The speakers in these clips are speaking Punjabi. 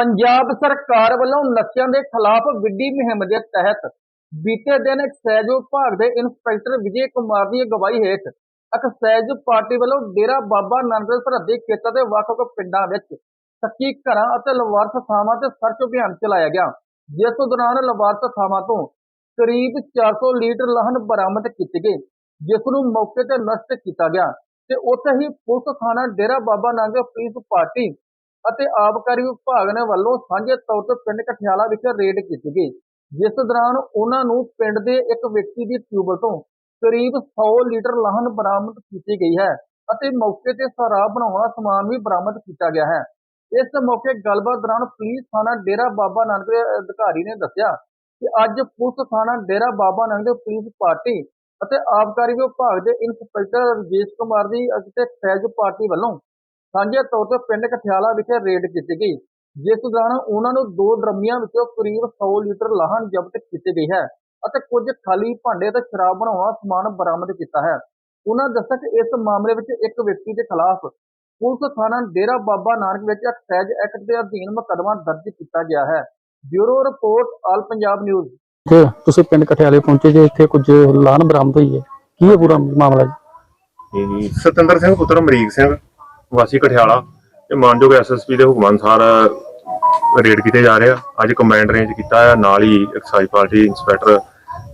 ਪੰਜਾਬ ਸਰਕਾਰ ਵੱਲੋਂ ਨਸ਼ਿਆਂ ਦੇ ਖਿਲਾਫ ਵਿੱਢੀ ਮੁਹਿੰਮ ਦੇ ਤਹਿਤ ਬੀਤੇ ਦਿਨ ਐਕਸਾਈਜ਼ ਵਿਭਾਗ ਦੇ ਇੰਸਪੈਕਟਰ ਵਿਜੇ ਕੁਮਾਰ ਦੀ ਅਗਵਾਈ ਹੇਠ ਐਕਸਾਈਜ਼ ਪਾਰਟੀ ਵੱਲੋਂ ਡੇਰਾ ਬਾਬਾ ਨਾਨਕ ਸਰਹੱਦੀ ਖੇਤਰ ਦੇ ਵੱਖ-ਵੱਖ ਪਿੰਡਾਂ ਵਿੱਚ ਸੱਕੀ ਘਰਾਂ ਅਤੇ ਲਵਾਰਸ ਥਾਵਾਂ ਤੇ ਸਰਚ ਅਭਿਆਨ ਚਲਾਇਆ ਗਿਆ, ਜਿਸ ਦੌਰਾਨ ਲਵਾਰਸ ਥਾਵਾਂ ਤੋਂ ਕਰੀਬ 400 ਲੀਟਰ ਲਹਨ ਬਰਾਮਦ ਕੀਤੇ ਗਏ ਜਿਸ ਨੂੰ ਮੌਕੇ ਤੇ ਨਸ਼ਟ ਕੀਤਾ ਗਿਆ ਤੇ ਉੱਥੇ ਹੀ ਪੁਲਿਸ ਥਾਣਾ ਡੇਰਾ ਬਾਬਾ ਨਾਨਕ ਪੁਲਿਸ ਪਾਰਟੀ ਅਤੇ ਆਬਕਾਰੀ ਵਿਭਾਗ ਨੇ ਵੱਲੋਂ ਸਾਂਝੇ ਤੌਰ ਤੇ ਪਿੰਡ ਕਠਿਆਲਾ ਵਿਖੇ ਰੇਡ ਕੀਤੀ ਗਈ, ਜਿਸ ਦੌਰਾਨ ਉਹਨਾਂ ਨੂੰ ਪਿੰਡ ਦੇ ਇੱਕ ਵਿਅਕਤੀ ਦੀ ਟਿਊਬਲ ਤੋਂ ਕਰੀਬ 100 ਲੀਟਰ ਲਾਹਨ ਬਰਾਮਦ ਕੀਤੀ ਗਈ ਹੈ ਅਤੇ ਮੌਕੇ ਤੇ ਸ਼ਰਾਬ ਬਣਾਉਣ ਸਮਾਨ ਵੀ ਬਰਾਮਦ ਕੀਤਾ ਗਿਆ ਹੈ। ਇਸ ਮੌਕੇ ਗੱਲਬਾਤ ਦੌਰਾਨ ਪੁਲਿਸ ਥਾਣਾ ਡੇਰਾ ਬਾਬਾ ਨਾਨਕ ਦੇ ਅਧਿਕਾਰੀ ਨੇ ਦੱਸਿਆ ਕਿ ਅੱਜ ਪੁਲਿਸ ਥਾਣਾ ਡੇਰਾ ਬਾਬਾ ਨਾਨਕ ਦੇ ਪੁਲਿਸ ਪਾਰਟੀ ਅਤੇ ਆਬਕਾਰੀ ਵਿਭਾਗ ਦੇ ਇੰਸਪੈਕਟਰ ਰਜੇਸ਼ ਕੁਮਾਰ ਦੀ ਅਤੇ ਫੈਜ਼ ਪਾਰਟੀ ਵੱਲੋਂ ਸਾਂਝੇ ਤੌਰ ਤੇ ਪਿੰਡ ਕਠਿਆਲਾ ਵਿਖੇ ਰੇਡ ਕੀਤੀ ਗਈ ਜਿਸ ਦੌਰਾਨ ਉਹਨਾਂ ਨੂੰ ਦੋ ਡਰਮੀਆਂ ਵਿੱਚੋਂ ਕਰੀਬ 100 ਲੀਟਰ ਲਾਹਨ ਜ਼ਬਤ ਕੀਤੀ ਗਈ ਹੈ ਅਤੇ ਕੁਝ ਖਾਲੀ ਭਾਂਡੇ ਤੇ ਸ਼ਰਾਬ ਬਣਾਉਣ ਦਾ ਸਮਾਨ ਬਰਾਮਦ ਕੀਤਾ ਹੈ। ਉਹਨਾਂ ਦੱਸਿਆ ਕਿ ਇਸ ਮਾਮਲੇ ਵਿੱਚ ਇੱਕ ਵਿਅਕਤੀ ਦੇ ਖਿਲਾਫ ਪੁਲਿਸ ਥਾਣਾ ਡੇਰਾ ਬਾਬਾ ਨਾਨਕ ਵਿੱਚ ਐਕਸਾਈਜ਼ ਐਕਟ ਦੇ ਅਧੀਨ ਮੁਕੱਦਮਾ ਦਰਜ ਕੀਤਾ ਗਿਆ ਹੈ। Bureau report all Punjab news. ਤੇ ਤੁਸੀਂ ਪਿੰਡ ਕਠਿਆਲੇ ਪਹੁੰਚੇ ਜੇ ਇੱਥੇ ਕੁਝ ਲਾਨ ਬਰਾਮਦ ਹੋਈ ਹੈ। ਕੀ ਹੈ ਪੂਰਾ ਮਾਮਲਾ ਜੀ ਜੀ? ਸਤਿੰਦਰ ਸਿੰਘ ਪੁੱਤਰ ਅਮਰੀਕ ਸਿੰਘ। ਵਾਸੀ ਕਠਿਆਲਾ ਤੇ ਮਾਨਯੋਗ ਐਸਐਸਪੀ ਦੇ ਹੁਕਮ ਅਨੁਸਾਰ ਰੇਡ ਕੀਤੇ ਜਾ ਰਹੇ ਆ। ਅੱਜ ਕੰਬਾਈਨਡ ਰੇਂਜ ਕੀਤਾ ਹੈ ਨਾਲ ਹੀ excise party inspector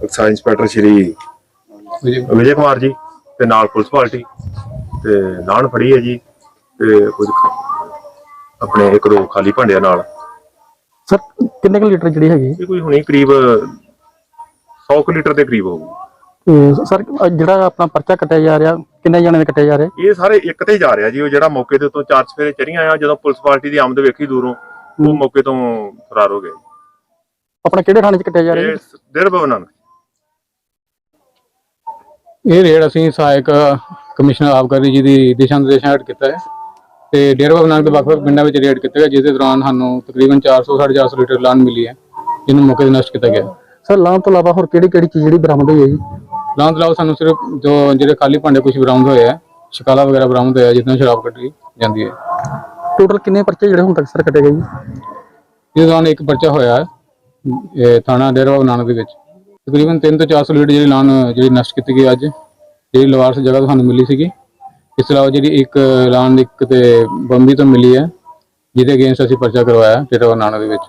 excise inspector Shri Vijay Kumar. Ji ਤੇ ਨਾਲ ਪੁਲਿਸ ਪਾਰਟੀ ਤੇ ਲਾਣ ਫੜੀ ਹੈ ਜੀ ਤੇ ਕੁਝ ਆਪਣੇ ਇੱਕ ਦੋ ਖਾਲੀ ਭਾਂਡਿਆਂ ਨਾਲ। ਸਰ ਕਿੰਨੇ ਕੁ ਲੀਟਰ ਜਿਹੜੀ ਹੈਗੀ? ਇਹ ਕੋਈ ਹੁਣੀ ਕਰੀਬ 100 ਕੁ ਲੀਟਰ ਦੇ ਕਰੀਬ ਹੋਊਗੀ। ਤੇ ਸਰ ਜਿਹੜਾ ਆਪਣਾ ਪਰਚਾ ਕੱਟਿਆ ਜਾ ਰਿਹਾ ਕਿੰਨੇ ਜਣੇ ਦੇ ਕੱਟਿਆ ਜਾ ਰਿਹਾ? ਇਹ ਸਾਰੇ ਇੱਕ ਤੇ ਜਾ ਰਿਹਾ ਜੀ ਉਹ ਜਿਹੜਾ ਮੌਕੇ ਦੇ ਉੱਤੋਂ ਚਾਰ ਸਫੇਰੇ ਚੜੀਆਂ ਆ ਜਦੋਂ ਪੁਲਿਸ ਪਾਰਟੀ ਦੀ ਆਮਦ ਵੇਖੀ ਦੂਰੋਂ ਉਹ ਮੌਕੇ ਤੋਂ ਫਰਾਰ ਹੋ ਗਏ। ਆਪਣਾ ਕਿਹੜੇ ਥਾਣੇ 'ਚ ਕੱਟਿਆ ਜਾ ਰਿਹਾ ਇਹ ਦਿਲ ਭਵਨਾਂ ਇਹ ਰੇਡ ਅਸੀਂ ਸਹਾਇਕ ਕਮਿਸ਼ਨਰ ਆਬਕਾਰੀ ਜੀ ਦੀ ਦਿਸ਼ਾ ਨਿਰਦੇਸ਼ਾਂ ਹੇਠ ਕੀਤਾ ਹੈ। ਤੇ ਡੇਰਾ ਬਾਬਾ ਨਾਨਕ ਦੇ ਵੱਖ-ਵੱਖ ਪਿੰਡਾਂ ਵਿੱਚ ਰੇਡ ਕੀਤਾ ਗਿਆ ਜਿਸ ਦੇ ਦੌਰਾਨ ਸਾਨੂੰ ਤਕਰੀਬਨ 400 450 ਲੀਟਰ ਲਾਨ ਮਿਲੀ ਹੈ ਜਿਹਨੂੰ ਮੌਕੇ ਤੇ ਨਸ਼ਟ ਕੀਤਾ ਗਿਆ। ਸਰ ਲਾਨ ਤੋਂ ਇਲਾਵਾ ਹੋਰ ਕਿਹੜੀ ਕਿਹੜੀ ਚੀਜ਼ ਜਿਹੜੀ ਬਰਾਮਦ ਹੋਈ ਹੈ ਜੀ? ਤੋਂ ਇਲਾਵਾ ਸਾਨੂੰ ਸਿਰਫ ਜੋ ਜਿਹੜੇ ਖਾਲੀ ਭਾਂਡੇ ਕੁਝ ਬਰਾਮਦ ਹੋਏ ਆ ਸ਼ਿਕਾਲਾ ਵਗੈਰਾ ਬਰਾਮਦ ਹੋਇਆ ਨਾਲ ਸ਼ਰਾਬ ਕੱਢੀ ਜਾਂਦੀ ਹੈ। ਟੋਟਲ ਕਿੰਨੇ ਪਰਚੇ ਜਿਹੜੇ ਹੁਣ ਤੱਕ ਸਰ ਕੱਟੇ ਗਏ ਜੀ? ਇਸ ਦੌਰਾਨ ਇੱਕ ਪਰਚਾ ਹੋਇਆ ਹੈ ਇਹ ਥਾਣਾ ਡੇਰਾ ਬਾਬਾ ਨਾਨਕ ਦੇ ਵਿੱਚ। ਤਕਰੀਬਨ 3 ਤੋਂ 400 ਲੀਟਰ ਜਿਹੜੀ ਲਾਨ ਜਿਹੜੀ ਨਸ਼ਟ ਕੀਤੀ ਗਈ ਅੱਜ ਜਿਹੜੀ ਲਵਾਰਸ ਜਗ੍ਹਾ ਤੋਂ ਸਾਨੂੰ ਮਿਲੀ ਸੀਗੀ। ਇਸ ਤੋਂ ਇਲਾਵਾ ਜਿਹੜੀ ਇੱਕ ਲਾਨ ਇੱਕ ਤੇ ਬੰਬੀ ਤੋਂ ਮਿਲੀ ਹੈ ਜਿਹਦੇ ਅਗੇਂਸਟ ਅਸੀਂ ਪਰਚਾ ਕਰਵਾਇਆ ਡੇਰਾ ਬਾਬਾ ਨਾਨਕ ਦੇ ਵਿੱਚ।